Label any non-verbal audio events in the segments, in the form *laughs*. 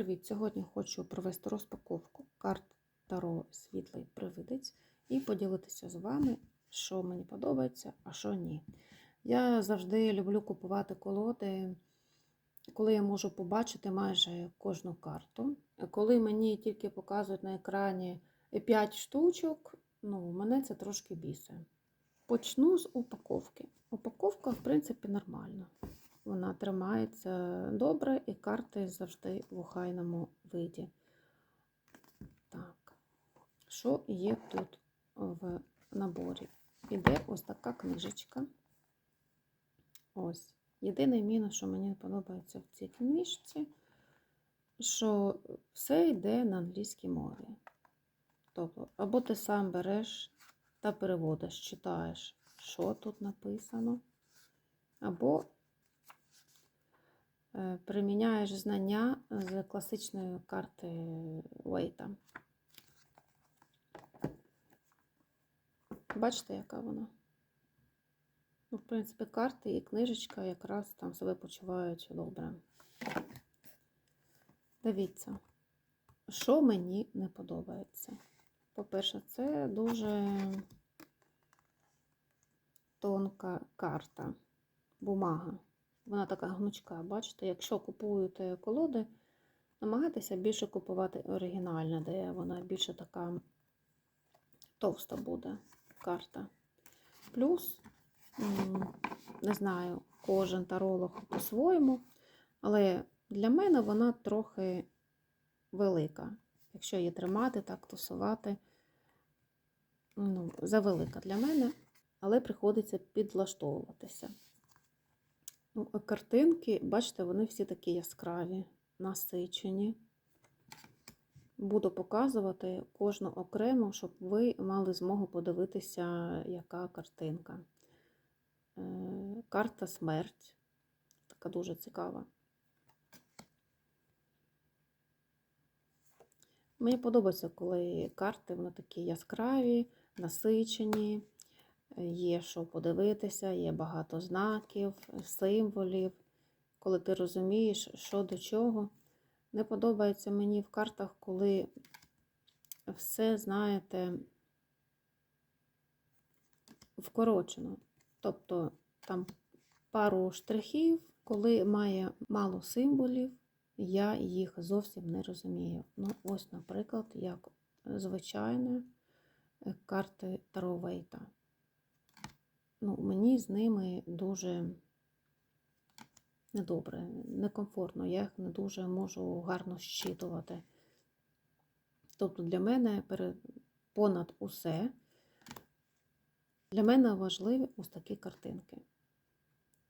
Привіт! Сьогодні хочу провести розпаковку карт Таро Світлий Привидець і поділитися з вами, що мені подобається, а що ні. Я завжди люблю купувати колоди, коли я можу побачити майже кожну карту. Коли мені тільки показують на екрані 5 штучок, ну, мене це трошки бісить. Почну з упаковки. Упаковка, в принципі, нормальна. Вона тримається добре і карти завжди в охайному виді. Так, що є тут в наборі? Іде ось така книжечка. Ось. Єдиний мінус, що мені подобається в цій книжці, що все йде на англійській мові. Тобто, або ти сам береш та переводиш, читаєш, що тут написано, або приміняєш знання з класичної карти Уейта. Бачите, яка вона? Ну, В принципі, карти і книжечка якраз там себе почувають добре. Дивіться, що мені не подобається. По-перше, це дуже тонка карта, бумага. Вона така гнучка, бачите, якщо купуєте колоди, намагайтеся більше купувати оригінальне, де вона більше така товста буде карта. Плюс, не знаю, кожен таролог по-своєму, але для мене вона трохи велика. Якщо її тримати, так тусувати, ну, завелика для мене, але приходиться підлаштовуватися. Ну, Картинки, бачите, вони всі такі яскраві, насичені. Буду показувати кожну окремо, щоб ви мали змогу подивитися, яка картинка. Е, карта смерть. Така дуже цікава. Мені подобається, коли карти вони такі яскраві, насичені. Є що подивитися, є багато знаків, символів. Коли ти розумієш, що до чого. Не подобається мені в картах, коли все, знаєте, вкорочено. Тобто там пару штрихів, коли має мало символів, я їх зовсім не розумію. Ну, ось, наприклад, як звичайне карти Таро Вейта ну, мені з ними дуже недобре, некомфортно, я їх не дуже можу гарно щитувати. Тобто для мене понад усе, для мене важливі ось такі картинки.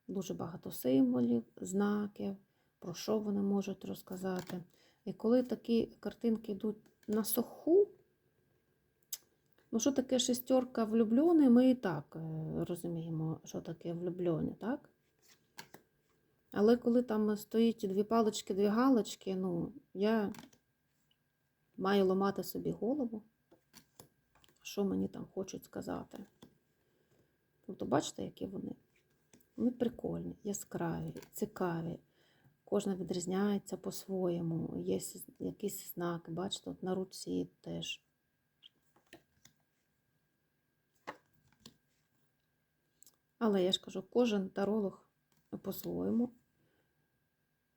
Дуже багато символів, знаків, про що вони можуть розказати. І коли такі картинки йдуть на суху, Ну, що таке шестерка влюблений, ми і так е, розуміємо, що таке влюблені, так? Але коли там стоїть дві палички, дві галочки, ну, я маю ламати собі голову, що мені там хочуть сказати. Тобто, бачите, які вони? Вони прикольні, яскраві, цікаві. Кожна відрізняється по-своєму. Є якісь знаки, бачите, от на руці теж. Але я ж кажу, кожен таролог по-своєму.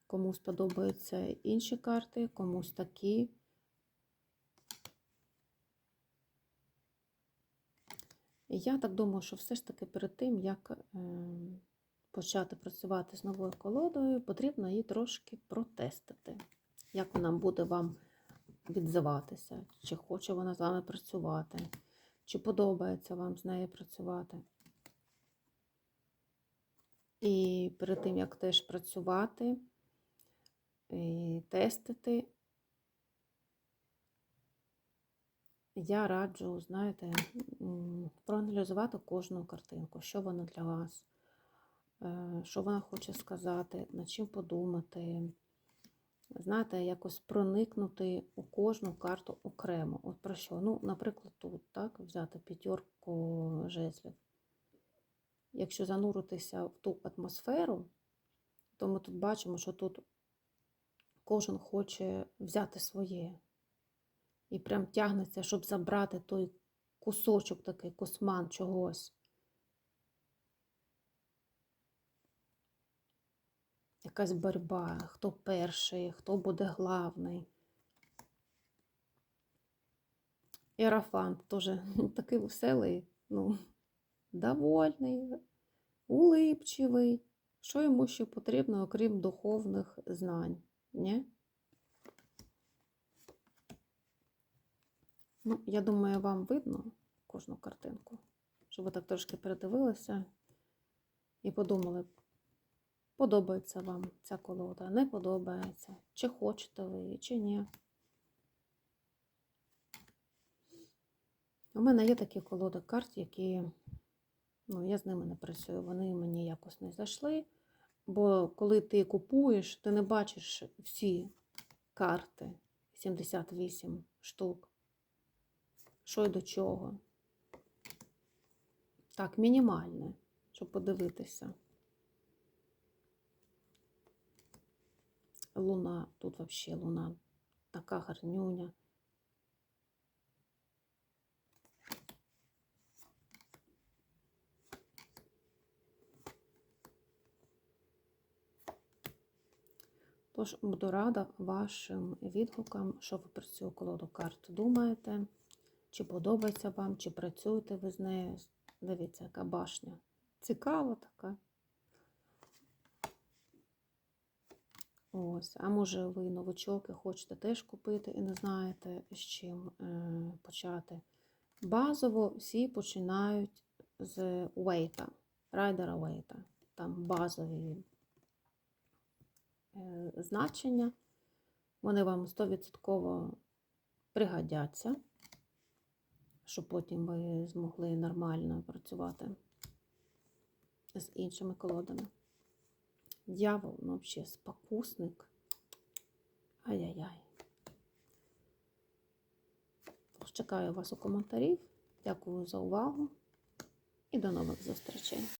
Комусь подобаються інші карти, комусь такі. Я так думаю, що все ж таки перед тим, як е, почати працювати з новою колодою, потрібно її трошки протестити. Як вона буде вам відзиватися, чи хоче вона з вами працювати, чи подобається вам з нею працювати. І перед тим, як теж працювати і тестити, я раджу, знаєте, проаналізувати кожну картинку, що вона для вас, е, що вона хоче сказати, над чим подумати. Знаєте, якось проникнути у кожну карту окремо. От про що? Ну, наприклад, тут, так, взяти п'ятерку жезлів. Якщо зануритися в ту атмосферу, то ми тут бачимо, що тут кожен хоче взяти своє. І прям тягнеться, щоб забрати той кусочок такий, косман чогось. Якась боротьба, хто перший, хто буде главний. Іерофант теж *laughs* такий веселий, ну, довольний, улипчивий. Що йому ще потрібно, окрім духовних знань? Ні? Ну, я думаю, вам видно кожну картинку, щоб ви так трошки передивилися і подумали, подобається вам ця колода, не подобається, чи хочете ви її, чи ні. У мене є такі колоди карт, які, ну, я з ними не працюю, вони мені якось не зайшли. Бо коли ти купуєш, ти не бачиш всі карти 78 штук. Що й до чого. Так, мінімальне, щоб подивитися. Луна, тут взагалі луна така гарнюня. Тож буду рада вашим відгукам, що ви про цю колоду карт думаєте, чи подобається вам, чи працюєте ви з нею. Дивіться, яка башня. Цікава така. Ось, а може ви новичок і хочете теж купити і не знаєте, з чим е, почати. Базово всі починають з вейта, райдера вейта. Там базові значення. Вони вам 100% пригодяться, щоб потім ви змогли нормально працювати з іншими колодами. Дьявол, ну взагалі спокусник. Ай-яй-яй. Чекаю вас у коментарів. Дякую за увагу і до нових зустрічей.